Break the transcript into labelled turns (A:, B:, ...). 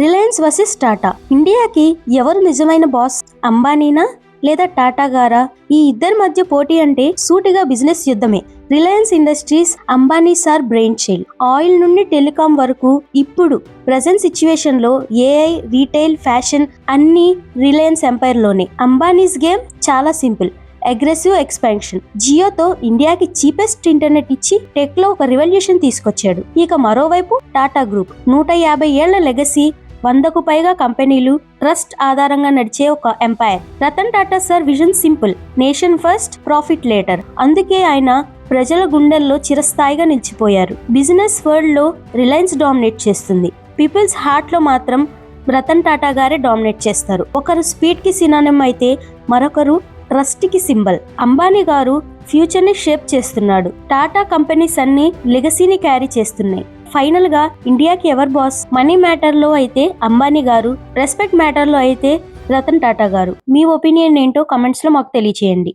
A: Reliance versus Tata. ఇండియాకి ఎవరు నిజమైన బాస్? అంబానీనా లేదా టాటా గారా? ఈ ఇద్దరి మధ్య పోటీ అంటే సూటిగా బిజినెస్ యుద్ధమే. Reliance Industries Ambani sir brain child. Oil నుండి టెలికాం వరకు ఇప్పుడు ప్రజెంట్ సిచ్యువేషన్లో ఏఐ రీటైల్ ఫ్యాషన్ అన్ని రిలయన్స్ ఎంపైర్లోనే అంబానీస్ గేమ్ చాలా సింపుల్ అగ్రెసివ్ ఎక్స్పాన్షన్. జియోతో ఇండియాకి చీపెస్ట్ ఇంటర్నెట్ ఇచ్చి టెక్లో ఒక రివల్యూషన్ తీసుకొచ్చాడు. ఇక మరోవైపు టాటా గ్రూప్. నూట యాభై ఏళ్ళ లెగసీ వందకు పైగా కంపెనీలు ట్రస్ట్ ఆధారంగా నడిచే ఒక empire. Ratan Tata sir vision simple nation first profit later. అందుకే ఆయన ప్రజల గుండెల్లో చిరస్థాయిగా నిలిచిపోయారు. బిజినెస్ వరల్డ్లో రిలయన్స్ డామినేట్ చేస్తుంది. పీపుల్స్ హార్ట్లో మాత్రం రతన్ టాటా గారే డామినేట్ చేస్తారు. ఒకరు స్పీడ్కి సినానం అయితే మరొకరు ట్రస్ట్కి సింబల్. అంబానీ గారు ఫ్యూచర్ని షేప్ చేస్తున్నాడు. టాటా కంపెనీస్ అన్ని లెగసీని క్యారీ చేస్తున్నాయి. ఫైనల్గా ఇండియాకి ఎవర్ బాస్? మనీ మ్యాటర్లో అయితే అంబానీ గారు రెస్పెక్ట్ మ్యాటర్లో అయితే రతన్ టాటా గారు. మీ ఒపీనియన్ ఏంటో కమెంట్స్లో మాకు తెలియచేయండి.